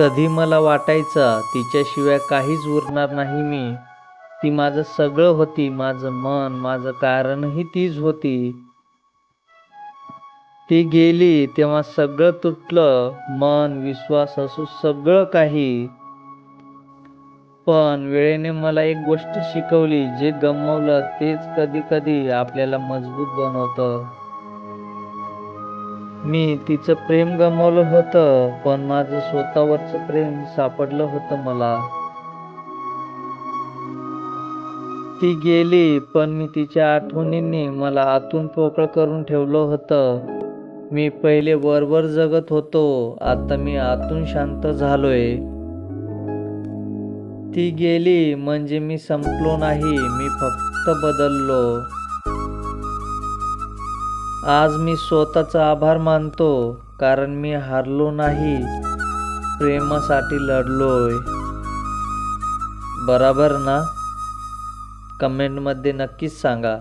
कधी मला वाटायचा तिच्याशिवाय काहीच उरणार नाही मी. ती माझं सगळं होती माझं मन माझं कारणही तीच होती. ती गेली तेव्हा सगळं तुटलं मन विश्वास असू सगळं काही. पण वेळेने मला एक गोष्ट शिकवली जे गमवलं तेच कधी कधी आपल्याला मजबूत बनवतं. मी तिचं प्रेम गमावलं होतं पण माझं स्वतःवरचं प्रेम सापडलं होतं मला. ती गेली पण मी तिच्या आठवणींनी मला आतून पोकळ करून ठेवलं होतं. मी पहिले वरवर जगत होतो आता मी आतून शांत झालोय. ती गेली म्हणजे मी संपलो नाही मी फक्त बदललो. आज मी स्वतःचा आभार मानतो कारण मी हारलो नाही प्रेमासाठी लढलोय. बराबर ना? कमेंटमध्ये नक्कीच सांगा.